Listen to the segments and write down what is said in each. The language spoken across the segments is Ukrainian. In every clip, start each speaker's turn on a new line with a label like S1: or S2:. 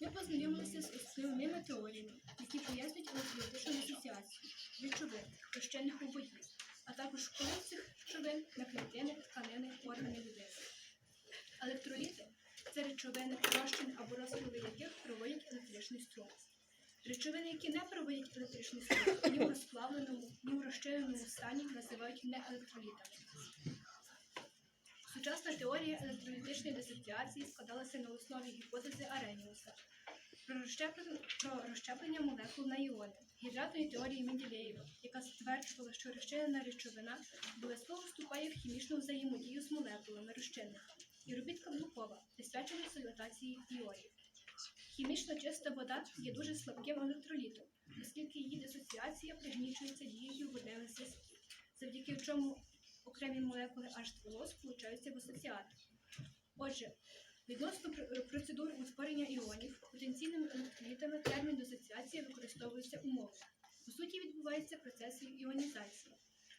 S1: ми познайомилися з основними теоріями, які пояснюють електролітичну дисоціацію речовин, у воді, а також вплив цих речовин на клітини, тканини, органи людини. Електроліти це речовини, розчин або розпили яких проводять електричний струм. Речовини, які не проводять електричний струм, ні в розплавленому, ні в розчиненому стані називають неелектролітами. Сучасна теорія електролітичної дисоціації складалася на основі гіпотези Ареніуса про розщеплення, про розщеплення молекул на іони, гідратної теорії Менделєєва, яка стверджувала, що розчинена речовина обов'язково вступає в хімічну взаємодію з молекулами розчинника, і робіт Каблукова, присвячений солютації іонів. Хімічно чиста вода є дуже слабким електролітом, оскільки її дисоціація пригнічується дією водневих зв'язків, завдяки чому окремі молекули H2O сполучаються в асоціати. Отже, відносно пр- процедур утворення іонів потенційними електролітами термін дисоціації використовується умовно. По суті, відбувається процес іонізації.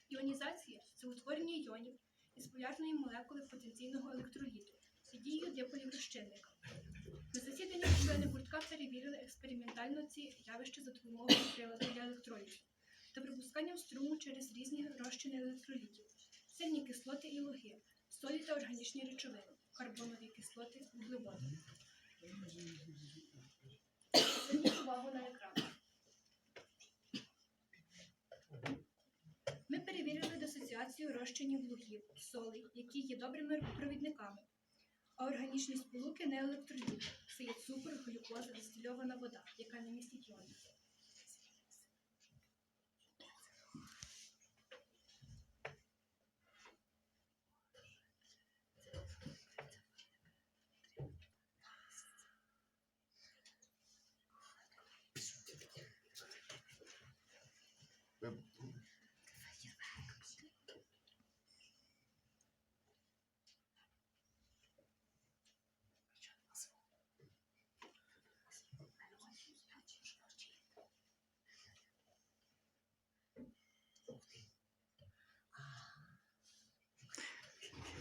S1: Іонізація це утворення іонів із полярної молекули потенційного електроліту під дією диполів розчинника. На засіданні члени гуртка перевірили експериментально ці явища за допомогою приладу для електролізу та пропусканням струму через різні розчини електролітів, сильні кислоти і логи, солі та органічні речовини, карбонові кислоти, вуглеводи. Зверніть увагу на екран. Ми перевірили дисоціацію розчинів лугів, солей, які є добрими провідниками, а органічні сполуки не електроліти. Це є цукор, глюкоза, дистильована вода, яка не містить іонів.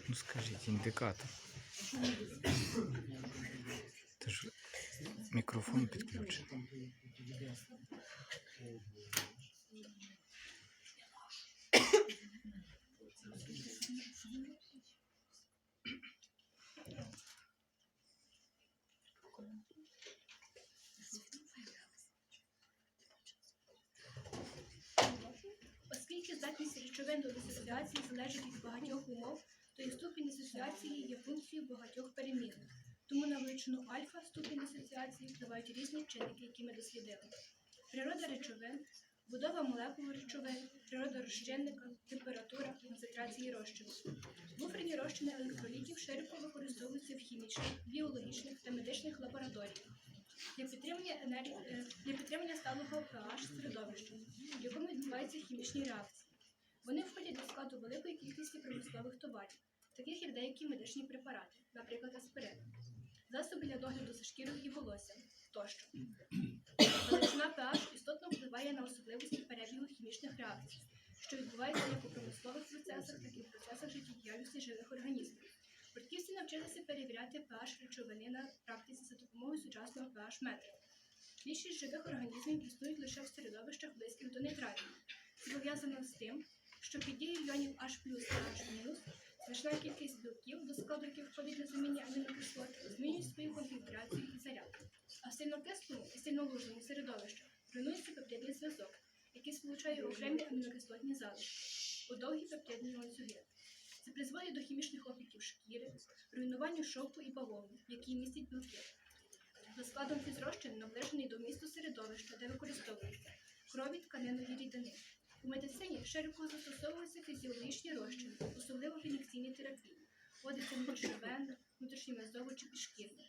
S2: Ну скажіть, індикатор. Це ж мікрофон підключений.
S1: Оскільки здатність речовин до дисоціації залежить від багатьох дисоціації є функцією багатьох перемірних. Тому на величину альфа ступінь дисоціації впливають різні чинники, які ми дослідили. Природа речовин, будова молекул речовин, природа розчинника, температура, концентрації розчину. Буферні розчини електролітів широко використовуються в хімічних, біологічних та медичних лабораторіях для підтримання енергії для підтримання сталого pH середовища, в якому відбуваються хімічні реакції. Вони входять до складу великої кількості промислових товарів, таких як деякі медичні препарати, наприклад, аспирин, засоби для догляду за шкірою і волоссям тощо. Величина pH істотно впливає на особливості перебігу хімічних реакцій, що відбуваються як у промислових процесах, так і в процесах життєдіяльності живих організмів. Бортківці навчилися перевіряти pH речовини на практиці за допомогою сучасного pH метра. Більшість живих організмів існують лише в середовищах близьких до нейтральних. Пов'язано з тим, що під дією іонів H та H- значна кількість білків, до складу яких входить незамінні амінокислоти, змінюють свою конфігурацію і заряд. А в сильнокислому і сильнолужному середовищах руйнується пептидний зв'язок, який сполучає окремі амінокислотні залишки у довгі пептидні ланцюги. Це призводить до хімічних опіків шкіри, руйнуванню шовку і бавовни, які містять білки. За складом фізрозчин наближений до місту середовища, де використовуються крові, тканини і рідини. У медицині широко застосовуються фізіологічні розчини, особливо в ін'єкційній терапії, вводиться внутрішньовенно, внутрішньомезово чи підшкірно.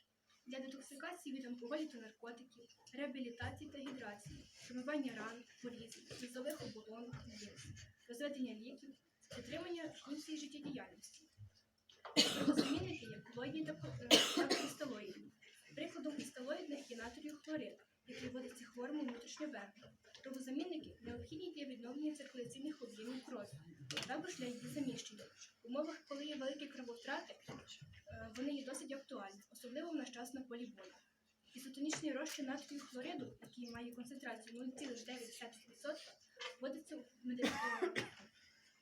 S1: Для детоксикації від алкоголю та наркотиків, реабілітації та гідрації, промивання ран, порізів, слізових оболонок, розведення ліків, підтримання функції життєдіяльності. Замінники є колоїдні та е, та кристалоїдні. Прикладом кристалоїдних є натрію хлорид, який вводиться хворому внутрішньовенно. Кровозамінники необхідні для відновлення циркуляційних об'ємів крові, також для її заміщення. В умовах, коли є великі крововтрати, е, вони є досить актуальні, особливо в наш час на полі бою. Ізотонічний розчин натрію хлориду, який має концентрацію 0,9%, вводиться в медицині,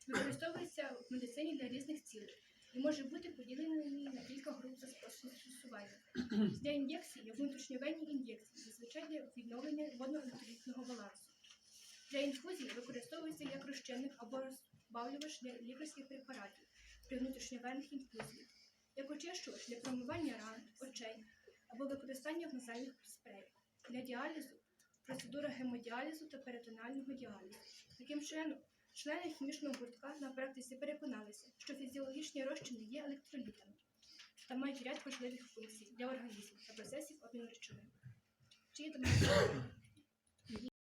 S1: використовується в медицині для різних цілей і може бути поділений на кілька груп за способом застосування. Для ін'єкцій є внутрішньовенні ін'єкції, зазвичай для відновлення водно-електролітного балансу. Для інфузії використовується як розчинник або розбавлювач для лікарських препаратів при внутрішньовенних інфузіях, як очищувач для промивання ран, очей або використання в назальних спреях. Для діалізу процедура гемодіалізу та перитонального діалізу. Таким чином, члени хімічного гуртка на практиці переконалися, що фізіологічні розчини є електролітами та мають ряд важливих функцій для організму та процесів обміну речовин.